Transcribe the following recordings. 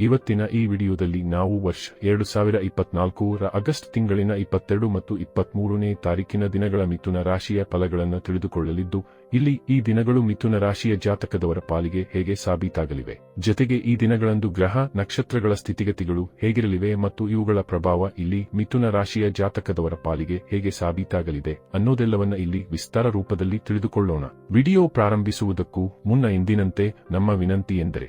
ಇವತ್ತಿನ ಈ ವಿಡಿಯೋದಲ್ಲಿ ನಾವು ವರ್ಷ ಎರಡು ಸಾವಿರ ಇಪ್ಪತ್ನಾಲ್ಕು ರ ಆಗಸ್ಟ್ ತಿಂಗಳಿನ ಇಪ್ಪತ್ತೆರಡು ಮತ್ತು ಇಪ್ಪತ್ಮೂರನೇ ತಾರೀಕಿನ ದಿನಗಳ ಮಿಥುನ ರಾಶಿಯ ಫಲಗಳನ್ನು ತಿಳಿದುಕೊಳ್ಳಲಿದ್ದು, ಇಲ್ಲಿ ಈ ದಿನಗಳು ಮಿಥುನ ರಾಶಿಯ ಜಾತಕದವರ ಪಾಲಿಗೆ ಹೇಗೆ ಸಾಬೀತಾಗಲಿವೆ. ಜೊತೆಗೆ ಈ ದಿನಗಳಂದು ಗ್ರಹ, ನಕ್ಷತ್ರಗಳ ಸ್ಥಿತಿಗತಿಗಳು ಹೇಗಿರಲಿವೆ ಮತ್ತು ಇವುಗಳ ಪ್ರಭಾವ ಇಲ್ಲಿ ಮಿಥುನ ರಾಶಿಯ ಜಾತಕದವರ ಪಾಲಿಗೆ ಹೇಗೆ ಸಾಬೀತಾಗಲಿದೆ ಅನ್ನೋದೆಲ್ಲವನ್ನ ಇಲ್ಲಿ ವಿಸ್ತಾರ ರೂಪದಲ್ಲಿ ತಿಳಿದುಕೊಳ್ಳೋಣ. ವಿಡಿಯೋ ಪ್ರಾರಂಭಿಸುವುದಕ್ಕೂ ಮುನ್ನ ಎಂದಿನಂತೆ ನಮ್ಮ ವಿನಂತಿ ಎಂದರೆ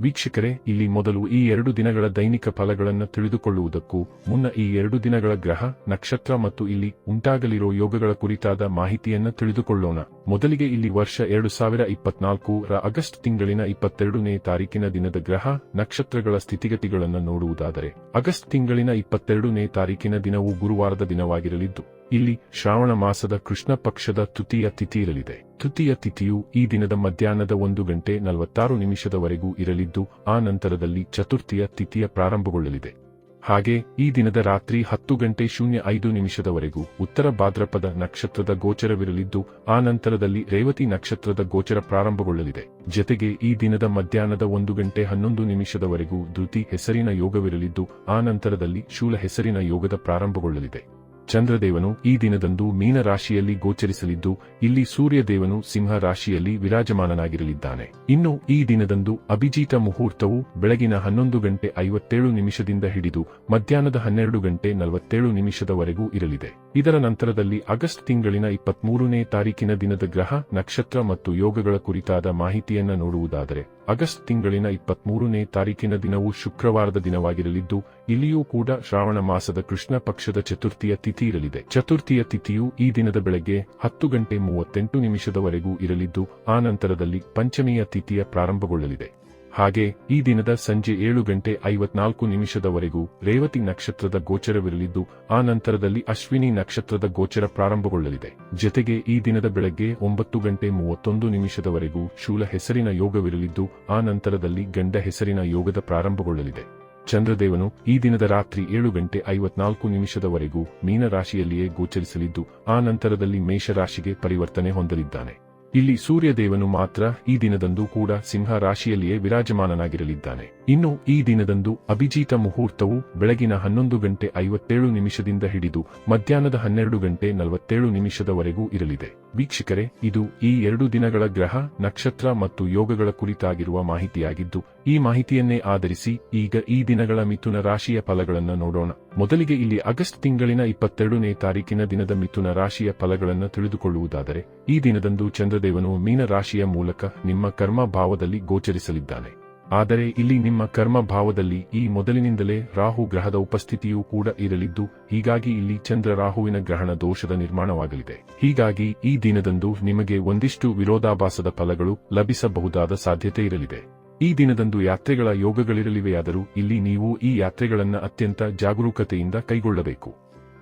ವೀಕ್ಷಕರೇ, ಇಲ್ಲಿ ಮೊದಲು ಈ ಎರಡು ದಿನಗಳ ದೈನಿಕ ಫಲಗಳನ್ನು ತಿಳಿದುಕೊಳ್ಳುವುದಕ್ಕೂ ಮುನ್ನ ಈ ಎರಡು ದಿನಗಳ ಗ್ರಹ, ನಕ್ಷತ್ರ ಮತ್ತು ಇಲ್ಲಿ ಉಂಟಾಗಲಿರೋ ಯೋಗಗಳ ಕುರಿತಾದ ಮಾಹಿತಿಯನ್ನು ತಿಳಿದುಕೊಳ್ಳೋಣ. ಮೊದಲಿಗೆ ಇಲ್ಲಿ ವರ್ಷ ಎರಡು ಸಾವಿರ ಇಪ್ಪತ್ನಾಲ್ಕು ರ ಆಗಸ್ಟ್ ತಿಂಗಳಿನ ಇಪ್ಪತ್ತೆರಡನೇ ತಾರೀಕಿನ ದಿನದ ಗ್ರಹ, ನಕ್ಷತ್ರಗಳ ಸ್ಥಿತಿಗತಿಗಳನ್ನು ನೋಡುವುದಾದರೆ, ಆಗಸ್ಟ್ ತಿಂಗಳಿನ ಇಪ್ಪತ್ತೆರಡನೇ ತಾರೀಕಿನ ದಿನವು ಗುರುವಾರದ ದಿನವಾಗಿರಲಿದ್ದು ಇಲ್ಲಿ ಶ್ರಾವಣ ಮಾಸದ ಕೃಷ್ಣ ಪಕ್ಷದ ತೃತೀಯ ತಿಥಿ ಇರಲಿದೆ ತೃತೀಯ ತಿಥಿಯು ಈ ದಿನದ ಮಧ್ಯಾಹ್ನದ ಒಂದು ಗಂಟೆ ನಲವತ್ತಾರು ನಿಮಿಷದವರೆಗೂ ಇರಲಿದ್ದು, ಆ ನಂತರದಲ್ಲಿ ಚತುರ್ಥಿಯ ತಿಥಿಯ ಪ್ರಾರಂಭಗೊಳ್ಳಲಿದೆ. ಹಾಗೆ ಈ ದಿನದ ರಾತ್ರಿ ಹತ್ತು ಗಂಟೆ ಶೂನ್ಯ ಐದು ನಿಮಿಷದವರೆಗೂ ಉತ್ತರ ಭಾದ್ರಪದ ನಕ್ಷತ್ರದ ಗೋಚರವಿರಲಿದ್ದು, ಆ ನಂತರದಲ್ಲಿ ರೇವತಿ ನಕ್ಷತ್ರದ ಗೋಚರ ಪ್ರಾರಂಭಗೊಳ್ಳಲಿದೆ. ಜತೆಗೆ ಈ ದಿನದ ಮಧ್ಯಾಹ್ನದ ಒಂದು ಗಂಟೆ ಹನ್ನೊಂದು ನಿಮಿಷದವರೆಗೂ ದೃತಿ ಹೆಸರಿನ ಯೋಗವಿರಲಿದ್ದು, ಆ ನಂತರದಲ್ಲಿ ಶೂಲ ಹೆಸರಿನ ಯೋಗದ ಪ್ರಾರಂಭಗೊಳ್ಳಲಿದೆ. ಚಂದ್ರದೇವನು ಈ ದಿನದಂದು ಮೀನ ರಾಶಿಯಲ್ಲಿ ಗೋಚರಿಸಲಿದ್ದು, ಇಲ್ಲಿ ಸೂರ್ಯದೇವನು ಸಿಂಹ ರಾಶಿಯಲ್ಲಿ ವಿರಾಜಮಾನನಾಗಿರಲಿದ್ದಾನೆ. ಇನ್ನು ಈ ದಿನದಂದು ಅಭಿಜೀತ ಮುಹೂರ್ತವು ಬೆಳಗಿನ ಹನ್ನೊಂದು ಗಂಟೆ ಐವತ್ತೇಳು ನಿಮಿಷದಿಂದ ಹಿಡಿದು, ಮಧ್ಯಾಹ್ನದ ಹನ್ನೆರಡು ಗಂಟೆ ನಲವತ್ತೇಳು ನಿಮಿಷದವರೆಗೂ ಇರಲಿದೆ. ಇದರ ನಂತರದಲ್ಲಿ ಆಗಸ್ಟ್ ತಿಂಗಳಿನ ಇಪ್ಪತ್ಮೂರನೇ ತಾರೀಕಿನ ದಿನದ ಗ್ರಹ, ನಕ್ಷತ್ರ ಮತ್ತು ಯೋಗಗಳ ಕುರಿತಾದ ಮಾಹಿತಿಯನ್ನ ನೋಡುವುದಾದರೆ ಆಗಸ್ಟ್ ತಿಂಗಳಿನ ಇಪ್ಪತ್ಮೂರನೇ ತಾರೀಕಿನ ದಿನವು ಶುಕ್ರವಾರದ ದಿನವಾಗಿರಲಿದ್ದು, ಇಲ್ಲಿಯೂ ಕೂಡ ಶ್ರಾವಣ ಮಾಸದ ಕೃಷ್ಣ ಪಕ್ಷದ ಚತುರ್ಥಿಯ ತಿಥಿ ಇರಲಿದೆ. ಚತುರ್ಥಿಯ ತಿಥಿಯು ಈ ದಿನದ ಬೆಳಗ್ಗೆ ಹತ್ತು ಗಂಟೆ ಮೂವತ್ತೆಂಟು ನಿಮಿಷದವರೆಗೂ ಇರಲಿದ್ದು, ಆ ನಂತರದಲ್ಲಿ ಪಂಚಮಿಯ ತಿಥಿಯ ಪ್ರಾರಂಭಗೊಳ್ಳಲಿದೆ. ಹಾಗೆ, ಈ ದಿನದ ಸಂಜೆ ಏಳು ಗಂಟೆ ಐವತ್ನಾಲ್ಕು ನಿಮಿಷದವರೆಗೂ ರೇವತಿ ನಕ್ಷತ್ರದ ಗೋಚರವಿರಲಿದ್ದು, ಆ ನಂತರದಲ್ಲಿ ಅಶ್ವಿನಿ ನಕ್ಷತ್ರದ ಗೋಚರ ಪ್ರಾರಂಭಗೊಳ್ಳಲಿದೆ. ಜತೆಗೆ ಈ ದಿನದ ಬೆಳಗ್ಗೆ ಒಂಬತ್ತು ಗಂಟೆ ಮೂವತ್ತೊಂದು ನಿಮಿಷದವರೆಗೂ ಶೂಲ ಹೆಸರಿನ ಯೋಗವಿರಲಿದ್ದು, ಆ ನಂತರದಲ್ಲಿ ಗಂಡ ಹೆಸರಿನ ಯೋಗದ ಪ್ರಾರಂಭಗೊಳ್ಳಲಿದೆ. ಚಂದ್ರದೇವನು ಈ ದಿನದ ರಾತ್ರಿ ಏಳು ಗಂಟೆ ಐವತ್ನಾಲ್ಕು ನಿಮಿಷದವರೆಗೂ ಮೀನರಾಶಿಯಲ್ಲಿಯೇ ಗೋಚರಿಸಲಿದ್ದು, ಆ ನಂತರದಲ್ಲಿ ಮೇಷರಾಶಿಗೆ ಪರಿವರ್ತನೆ ಹೊಂದಲಿದ್ದಾನೆ. ಇಲ್ಲಿ ಸೂರ್ಯದೇವನು ಮಾತ್ರ ಈ ದಿನದಂದು ಕೂಡ ಸಿಂಹ ರಾಶಿಯಲ್ಲಿಯೇ ವಿರಾಜಮಾನನಾಗಿರಲಿದ್ದಾನೆ. ಇನ್ನು ಈ ದಿನದಂದು ಅಭಿಜೀತ ಮುಹೂರ್ತವು ಬೆಳಗಿನ ಹನ್ನೊಂದು ಗಂಟೆ ಐವತ್ತೇಳು ನಿಮಿಷದಿಂದ ಹಿಡಿದು ಮಧ್ಯಾಹ್ನದ ಹನ್ನೆರಡು ಗಂಟೆ ನಲವತ್ತೇಳು ನಿಮಿಷದವರೆಗೂ ಇರಲಿದೆ. ವೀಕ್ಷಕರೇ, ಇದು ಈ ಎರಡು ದಿನಗಳ ಗ್ರಹ, ನಕ್ಷತ್ರ ಮತ್ತು ಯೋಗಗಳ ಕುರಿತಾಗಿರುವ ಮಾಹಿತಿಯಾಗಿದ್ದು ಈ ಮಾಹಿತಿಯನ್ನೇ ಆಧರಿಸಿ ಈಗ ಈ ದಿನಗಳ ಮಿಥುನ ರಾಶಿಯ ಫಲಗಳನ್ನು ನೋಡೋಣ. ಮೊದಲಿಗೆ ಇಲ್ಲಿ ಆಗಸ್ಟ್ ತಿಂಗಳಿನ ಇಪ್ಪತ್ತೆರಡನೇ ತಾರೀಕಿನ ದಿನದ ಮಿಥುನ ರಾಶಿಯ ಫಲಗಳನ್ನು ತಿಳಿದುಕೊಳ್ಳುವುದಾದರೆ, ಈ ದಿನದಂದು ಚಂದ್ರದೇವನು ಮೀನ ರಾಶಿಯ ಮೂಲಕ ನಿಮ್ಮ ಕರ್ಮ ಭಾವದಲ್ಲಿ ಗೋಚರಿಸಲಿದ್ದಾನೆ. ಆದರೆ ಇಲ್ಲಿ ನಿಮ್ಮ ಕರ್ಮ ಭಾವದಲ್ಲಿ ಈ ಮೊದಲಿನಿಂದಲೇ ರಾಹು ಗ್ರಹದ ಉಪಸ್ಥಿತಿಯೂ ಕೂಡ ಇರಲಿದ್ದು, ಹೀಗಾಗಿ ಇಲ್ಲಿ ಚಂದ್ರ ರಾಹುವಿನ ಗ್ರಹಣ ದೋಷದ ನಿರ್ಮಾಣವಾಗಲಿದೆ. ಹೀಗಾಗಿ ಈ ದಿನದಂದು ನಿಮಗೆ ಒಂದಿಷ್ಟು ವಿರೋಧಾಭಾಸದ ಫಲಗಳು ಲಭಿಸಬಹುದಾದ ಸಾಧ್ಯತೆ ಇರಲಿದೆ. ಈ ದಿನದಂದು ಯಾತ್ರೆಗಳ ಯೋಗಗಳಿರಲಿವೆಯಾದರೂ ಇಲ್ಲಿ ನೀವು ಈ ಯಾತ್ರೆಗಳನ್ನು ಅತ್ಯಂತ ಜಾಗರೂಕತೆಯಿಂದ ಕೈಗೊಳ್ಳಬೇಕು.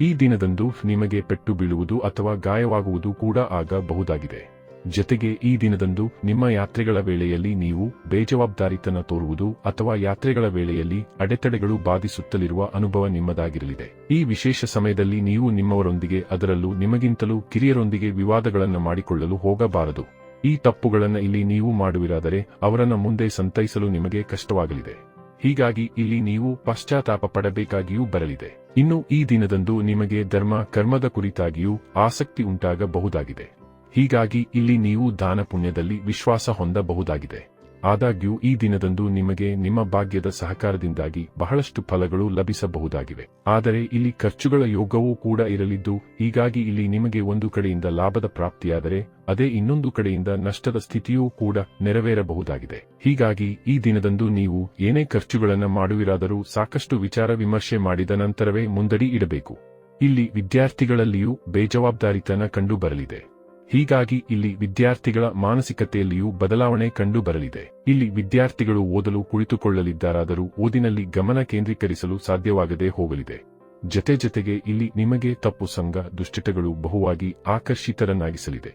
ಈ ದಿನದಂದು ನಿಮಗೆ ಪೆಟ್ಟು ಬೀಳುವುದು ಅಥವಾ ಗಾಯವಾಗುವುದು ಕೂಡ ಆಗಬಹುದಾಗಿದೆ. ಜತೆಗೆ ಈ ದಿನದಂದು ನಿಮ್ಮ ಯಾತ್ರೆಗಳ ವೇಳೆಯಲ್ಲಿ ನೀವು ಬೇಜವಾಬ್ದಾರಿತನ ತೋರುವುದು ಅಥವಾ ಯಾತ್ರೆಗಳ ವೇಳೆಯಲ್ಲಿ ಅಡೆತಡೆಗಳು ಬಾಧಿಸುತ್ತಲಿರುವ ಅನುಭವ ನಿಮ್ಮದಾಗಿರಲಿದೆ. ಈ ವಿಶೇಷ ಸಮಯದಲ್ಲಿ ನೀವು ನಿಮ್ಮವರೊಂದಿಗೆ ಅದರಲ್ಲೂ ನಿಮಗಿಂತಲೂ ಕಿರಿಯರೊಂದಿಗೆ ವಿವಾದಗಳನ್ನು ಮಾಡಿಕೊಳ್ಳಲು ಹೋಗಬಾರದು. ಈ ತಪ್ಪುಗಳನ್ನು ಇಲ್ಲಿ ನೀವು ಮಾಡುವಿರಾದರೆ ಅವರನ್ನು ಮುಂದೆ ಸಂತೈಸಲು ನಿಮಗೆ ಕಷ್ಟವಾಗಲಿದೆ. ಹೀಗಾಗಿ ಇಲ್ಲಿ ನೀವು ಪಶ್ಚಾತ್ತಾಪ ಪಡಬೇಕಾಗಿಯೂ ಬರಲಿದೆ. ಇನ್ನು ಈ ದಿನದಂದು ನಿಮಗೆ ಧರ್ಮ, ಕರ್ಮದ ಕುರಿತಾಗಿಯೂ ಆಸಕ್ತಿ ಉಂಟಾಗಬಹುದಾಗಿದೆ. ಹೀಗಾಗಿ ಇಲ್ಲಿ ನೀವು ದಾನ ಪುಣ್ಯದಲ್ಲಿ ವಿಶ್ವಾಸ ಹೊಂದಬಹುದಾಗಿದೆ. ಆದಾಗ್ಯೂ ಈ ದಿನದಂದು ನಿಮಗೆ ನಿಮ್ಮ ಭಾಗ್ಯದ ಸಹಕಾರದಿಂದಾಗಿ ಬಹಳಷ್ಟು ಫಲಗಳು ಲಭಿಸಬಹುದಾಗಿವೆ. ಆದರೆ ಇಲ್ಲಿ ಖರ್ಚುಗಳ ಯೋಗವೂ ಕೂಡ ಇರಲಿದ್ದು, ಹೀಗಾಗಿ ಇಲ್ಲಿ ನಿಮಗೆ ಒಂದು ಕಡೆಯಿಂದ ಲಾಭದ ಪ್ರಾಪ್ತಿಯಾದರೆ, ಅದೇ ಇನ್ನೊಂದು ಕಡೆಯಿಂದ ನಷ್ಟದ ಸ್ಥಿತಿಯೂ ಕೂಡ ನೆರವೇರಬಹುದಾಗಿದೆ. ಹೀಗಾಗಿ ಈ ದಿನದಂದು ನೀವು ಏನೇ ಖರ್ಚುಗಳನ್ನು ಮಾಡುವಿರಾದರೂ ಸಾಕಷ್ಟು ವಿಚಾರ ವಿಮರ್ಶೆ ಮಾಡಿದ ನಂತರವೇ ಮುಂದಡಿ ಇಡಬೇಕು. ಇಲ್ಲಿ ವಿದ್ಯಾರ್ಥಿಗಳಲ್ಲಿಯೂ ಬೇಜವಾಬ್ದಾರಿತನ ಕಂಡು ಬರಲಿದೆ ಹೀಗಾಗಿ ಇಲ್ಲಿ ವಿದ್ಯಾರ್ಥಿಗಳ ಮಾನಸಿಕತೆಯಲ್ಲಿಯೂ ಬದಲಾವಣೆ ಕಂಡು ಬರಲಿದೆ. ಇಲ್ಲಿ ವಿದ್ಯಾರ್ಥಿಗಳು ಓದಲು ಕುಳಿತುಕೊಳ್ಳಲಿದ್ದಾರಾದರೂ ಓದಿನಲ್ಲಿ ಗಮನ ಕೇಂದ್ರೀಕರಿಸಲು ಸಾಧ್ಯವಾಗದೆ ಹೋಗಲಿದೆ. ಜತೆ ಜತೆಗೆ ಇಲ್ಲಿ ನಿಮಗೆ ತಪ್ಪು ಸಂಘ ದುಶ್ಚಟಗಳು ಬಹುವಾಗಿ ಆಕರ್ಷಿತರನ್ನಾಗಿಸಲಿದೆ.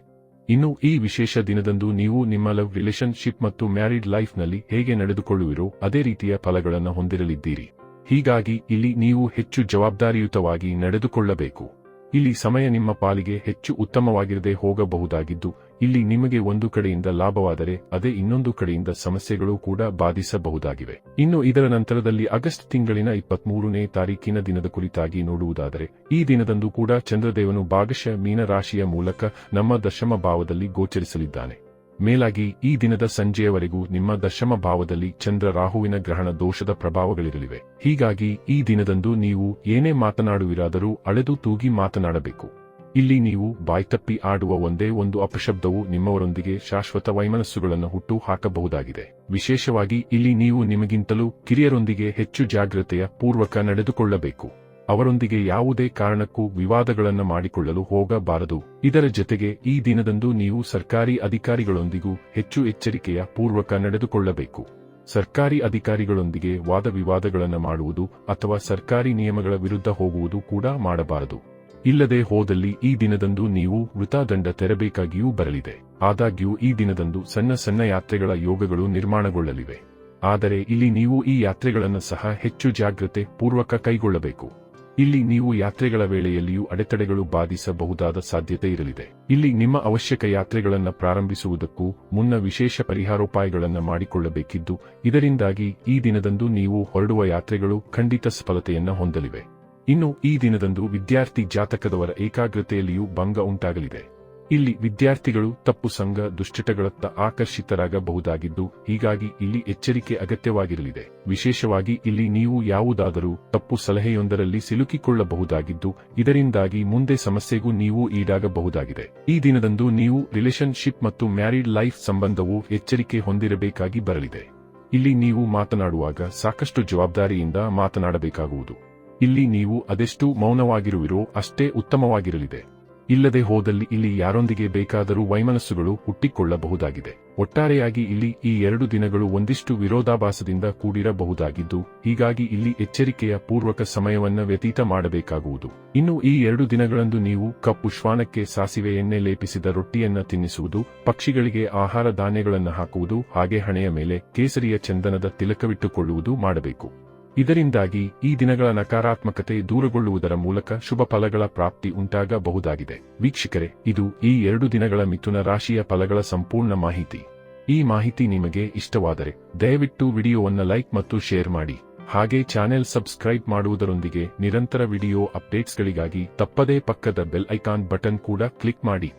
ಇನ್ನು ಈ ವಿಶೇಷ ದಿನದಂದು ನೀವು ನಿಮ್ಮ ಲವ್ ರಿಲೇಶನ್ಶಿಪ್ ಮತ್ತು ಮ್ಯಾರಿಡ್ ಲೈಫ್ನಲ್ಲಿ ಹೇಗೆ ನಡೆದುಕೊಳ್ಳುವಿರೋ ಅದೇ ರೀತಿಯ ಫಲಗಳನ್ನು ಹೊಂದಿರಲಿದ್ದೀರಿ. ಹೀಗಾಗಿ ಇಲ್ಲಿ ನೀವು ಹೆಚ್ಚು ಜವಾಬ್ದಾರಿಯುತವಾಗಿ ನಡೆದುಕೊಳ್ಳಬೇಕು. ಇಲ್ಲಿ ಸಮಯ ನಿಮ್ಮ ಪಾಲಿಗೆ ಹೆಚ್ಚು ಉತ್ತಮವಾಗಿರದೆ ಹೋಗಬಹುದಾಗಿದ್ದು, ಇಲ್ಲಿ ನಿಮಗೆ ಒಂದು ಕಡೆಯಿಂದ ಲಾಭವಾದರೆ ಅದೇ ಇನ್ನೊಂದು ಕಡೆಯಿಂದ ಸಮಸ್ಯೆಗಳು ಕೂಡ ಬಾಧಿಸಬಹುದಾಗಿವೆ. ಇನ್ನು ಇದರ ನಂತರದಲ್ಲಿ ಆಗಸ್ಟ್ ತಿಂಗಳಿನ ಇಪ್ಪತ್ಮೂರನೇ ತಾರೀಕಿನ ದಿನದ ಕುರಿತಾಗಿ ನೋಡುವುದಾದರೆ, ಈ ದಿನದಂದು ಕೂಡ ಚಂದ್ರದೇವನು ಭಾಗಶಃ ಮೀನರಾಶಿಯ ಮೂಲಕ ನಮ್ಮ ದಶಮ ಭಾವದಲ್ಲಿ ಗೋಚರಿಸಲಿದ್ದಾನೆ. ಮೇಲಾಗಿ ಈ ದಿನದ ಸಂಜೆಯವರೆಗೂ ನಿಮ್ಮ ದಶಮ ಭಾವದಲ್ಲಿ ಚಂದ್ರ ರಾಹುವಿನ ಗ್ರಹಣ ದೋಷದ ಪ್ರಭಾವಗಳಿರಲಿವೆ. ಹೀಗಾಗಿ ಈ ದಿನದಂದು ನೀವು ಏನೇ ಮಾತನಾಡುವಿರಾದರೂ ಅಳೆದು ತೂಗಿ ಮಾತನಾಡಬೇಕು. ಇಲ್ಲಿ ನೀವು ಬಾಯ್ತಪ್ಪಿ ಆಡುವ ಒಂದೇ ಒಂದು ಅಪಶಬ್ದವು ನಿಮ್ಮವರೊಂದಿಗೆ ಶಾಶ್ವತ ವೈಮನಸ್ಸುಗಳನ್ನು ಹುಟ್ಟು ಹಾಕಬಹುದಾಗಿದೆ. ವಿಶೇಷವಾಗಿ ಇಲ್ಲಿ ನೀವು ನಿಮಗಿಂತಲೂ ಕಿರಿಯರೊಂದಿಗೆ ಹೆಚ್ಚು ಜಾಗ್ರತೆಯ ಪೂರ್ವಕ ನಡೆದುಕೊಳ್ಳಬೇಕು. ಅವರೊಂದಿಗೆ ಯಾವುದೇ ಕಾರಣಕ್ಕೂ ವಿವಾದಗಳನ್ನು ಮಾಡಿಕೊಳ್ಳಲು ಹೋಗಬಾರದು. ಇದರ ಜೊತೆಗೆ ಈ ದಿನದಂದು ನೀವು ಸರ್ಕಾರಿ ಅಧಿಕಾರಿಗಳೊಂದಿಗೂ ಹೆಚ್ಚು ಎಚ್ಚರಿಕೆಯ ಪೂರ್ವಕ ನಡೆದುಕೊಳ್ಳಬೇಕು. ಸರ್ಕಾರಿ ಅಧಿಕಾರಿಗಳೊಂದಿಗೆ ವಾದ ವಿವಾದಗಳನ್ನು ಮಾಡುವುದು ಅಥವಾ ಸರ್ಕಾರಿ ನಿಯಮಗಳ ವಿರುದ್ಧ ಹೋಗುವುದು ಕೂಡ ಮಾಡಬಾರದು. ಇಲ್ಲದೆ ಹೋದಲ್ಲಿ ಈ ದಿನದಂದು ನೀವು ವೃತಾದಂಡ ತೆರಬೇಕಾಗಿಯೂ ಬರಲಿದೆ. ಆದಾಗ್ಯೂ ಈ ದಿನದಂದು ಸಣ್ಣ ಸಣ್ಣ ಯಾತ್ರೆಗಳ ಯೋಗಗಳು ನಿರ್ಮಾಣಗೊಳ್ಳಲಿವೆ. ಆದರೆ ಇಲ್ಲಿ ನೀವು ಈ ಯಾತ್ರೆಗಳನ್ನು ಸಹ ಹೆಚ್ಚು ಜಾಗ್ರತೆ ಪೂರ್ವಕ ಕೈಗೊಳ್ಳಬೇಕು. ಇಲ್ಲಿ ನೀವು ಯಾತ್ರೆಗಳ ವೇಳೆಯಲ್ಲಿಯೂ ಅಡೆತಡೆಗಳು ಬಾಧಿಸಬಹುದಾದ ಸಾಧ್ಯತೆ ಇರಲಿದೆ. ಇಲ್ಲಿ ನಿಮ್ಮ ಅವಶ್ಯಕ ಯಾತ್ರೆಗಳನ್ನು ಪ್ರಾರಂಭಿಸುವುದಕ್ಕೂ ಮುನ್ನ ವಿಶೇಷ ಪರಿಹಾರೋಪಾಯಗಳನ್ನು ಮಾಡಿಕೊಳ್ಳಬೇಕಿದ್ದು, ಇದರಿಂದಾಗಿ ಈ ದಿನದಂದು ನೀವು ಹೊರಡುವ ಯಾತ್ರೆಗಳು ಖಂಡಿತ ಸಫಲತೆಯನ್ನು ಹೊಂದಲಿವೆ. ಇನ್ನು ಈ ದಿನದಂದು ವಿದ್ಯಾರ್ಥಿ ಜಾತಕದವರ ಏಕಾಗ್ರತೆಯಲ್ಲಿಯೂ ಭಂಗ ಉಂಟಾಗಲಿದೆ. ಇಲ್ಲಿ ವಿದ್ಯಾರ್ಥಿಗಳು ತಪ್ಪು ಸಂಘ ದುಶ್ಚಟಗಳತ್ತ ಆಕರ್ಷಿತರಾಗಬಹುದಾಗಿದ್ದು, ಹೀಗಾಗಿ ಇಲ್ಲಿ ಎಚ್ಚರಿಕೆ ಅಗತ್ಯವಾಗಿರಲಿದೆ. ವಿಶೇಷವಾಗಿ ಇಲ್ಲಿ ನೀವು ಯಾವುದಾದರೂ ತಪ್ಪು ಸಲಹೆಯೊಂದರಲ್ಲಿ ಸಿಲುಕಿಕೊಳ್ಳಬಹುದಾಗಿದ್ದು, ಇದರಿಂದಾಗಿ ಮುಂದೆ ಸಮಸ್ಯೆಗೂ ನೀವು ಈಡಾಗಬಹುದಾಗಿದೆ. ಈ ದಿನದಂದು ನೀವು ರಿಲೇಶನ್ಶಿಪ್ ಮತ್ತು ಮ್ಯಾರಿಡ್ ಲೈಫ್ ಸಂಬಂಧವು ಎಚ್ಚರಿಕೆ ಹೊಂದಿರಬೇಕಾಗಿ ಬರಲಿದೆ. ಇಲ್ಲಿ ನೀವು ಮಾತನಾಡುವಾಗ ಸಾಕಷ್ಟು ಜವಾಬ್ದಾರಿಯಿಂದ ಮಾತನಾಡಬೇಕಾಗುವುದು. ಇಲ್ಲಿ ನೀವು ಅದೆಷ್ಟು ಮೌನವಾಗಿರುವಿರೋ ಅಷ್ಟೇ ಉತ್ತಮವಾಗಿರಲಿದೆ. ಇಲ್ಲದೆ ಹೋದಲ್ಲಿ ಇಲ್ಲಿ ಯಾರೊಂದಿಗೆ ಬೇಕಾದರೂ ವೈಮನಸ್ಸುಗಳು ಹುಟ್ಟಿಕೊಳ್ಳಬಹುದಾಗಿದೆ. ಒಟ್ಟಾರೆಯಾಗಿ ಇಲ್ಲಿ ಈ ಎರಡು ದಿನಗಳು ಒಂದಿಷ್ಟು ವಿರೋಧಾಭಾಸದಿಂದ ಕೂಡಿರಬಹುದಾಗಿದ್ದು, ಹೀಗಾಗಿ ಇಲ್ಲಿ ಎಚ್ಚರಿಕೆಯ ಪೂರ್ವಕ ಸಮಯವನ್ನು ವ್ಯತೀತ ಮಾಡಬೇಕಾಗುವುದು. ಇನ್ನು ಈ ಎರಡು ದಿನಗಳಂದು ನೀವು ಕಪ್ಪು ಶ್ವಾನಕ್ಕೆ ಸಾಸಿವೆ ಎಣ್ಣೆ ಲೇಪಿಸಿದ ರೊಟ್ಟಿಯನ್ನು ತಿನ್ನಿಸುವುದು, ಪಕ್ಷಿಗಳಿಗೆ ಆಹಾರ ಧಾನ್ಯಗಳನ್ನು ಹಾಕುವುದು, ಹಾಗೆ ಹಣೆಯ ಮೇಲೆ ಕೇಸರಿಯ ಚಂದನದ ತಿಲಕವಿಟ್ಟುಕೊಳ್ಳುವುದು ಮಾಡಬೇಕು. ಇದರಿಂದಾಗಿ ಈ ದಿನಗಳ ನಕಾರಾತ್ಮಕತೆ ದೂರಗೊಳ್ಳುವುದರ ಮೂಲಕ ಶುಭ ಫಲಗಳ ಪ್ರಾಪ್ತಿ ಉಂಟಾಗಬಹುದಾಗಿದೆ. ವೀಕ್ಷಕರೇ, ಇದು ಈ ಎರಡು ದಿನಗಳ ಮಿಥುನ ರಾಶಿಯ ಫಲಗಳ ಸಂಪೂರ್ಣ ಮಾಹಿತಿ. ಈ ಮಾಹಿತಿ ನಿಮಗೆ ಇಷ್ಟವಾದರೆ ದಯವಿಟ್ಟು ವಿಡಿಯೋವನ್ನು ಲೈಕ್ ಮತ್ತು ಶೇರ್ ಮಾಡಿ. ಹಾಗೆ ಚಾನೆಲ್ ಸಬ್ಸ್ಕ್ರೈಬ್ ಮಾಡುವುದರೊಂದಿಗೆ ನಿರಂತರ ವಿಡಿಯೋ ಅಪ್ಡೇಟ್ಸ್ಗಳಿಗಾಗಿ ತಪ್ಪದೇ ಪಕ್ಕದ ಬೆಲ್ ಐಕಾನ್ ಬಟನ್ ಕೂಡ ಕ್ಲಿಕ್ ಮಾಡಿ.